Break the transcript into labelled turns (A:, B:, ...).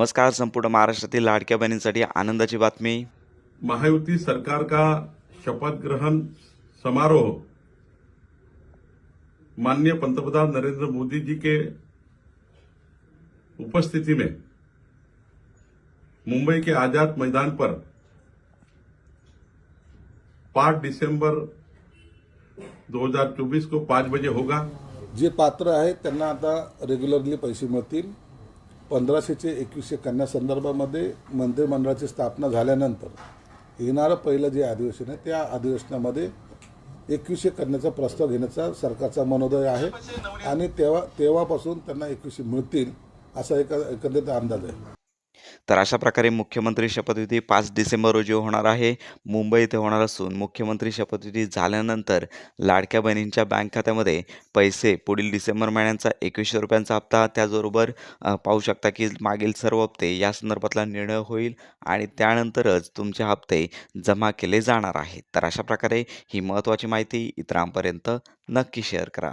A: नमस्कार संपूर्ण महाराष्ट्रातील लाडक्या बहिणींसाठी आनंदाची बातमी.
B: महायुति सरकार का शपथ ग्रहण समारोह? माननीय पंतप्रधान नरेंद्र मोदी जी के उपस्थिति में मुंबई के आजाद मैदान पर 5 दिसंबर 2024 को 5 बजे होगा।
C: जे पात्र आहेत त्यांना आता रेग्युलरली पैसे मिळतील. पंधराशेचे एकवीसशे कन्या संदर्भामध्ये मंत्रिमंडळाची स्थापना झाल्यानंतर येणारं पहिलं जे अधिवेशन आहे त्या अधिवेशनामध्ये एकवीसशे कन्याचा प्रस्ताव घेण्याचा सरकारचा मनोदय आहे आणि तेव्हा तेव्हापासून त्यांना एकवीसशे मिळतील असा एक एकंदरीत अंदाज आहे.
A: तर अशा प्रकारे मुख्यमंत्री शपथविधी पाच डिसेंबर रोजी होणार आहे. मुंबई इथे होणार असून मुख्यमंत्री शपथविधी झाल्यानंतर लाडक्या बहिणींच्या बँक खात्यामध्ये पैसे पुढील डिसेंबर महिन्यांचा एकवीसशे रुपयांचा हप्ता त्याचबरोबर पाहू शकता की मागील सर्व हप्ते या संदर्भातला निर्णय होईल आणि त्यानंतरच तुमचे हप्ते जमा केले जाणार आहेत. तर अशा प्रकारे ही महत्त्वाची माहिती इतरांपर्यंत नक्की शेअर करा.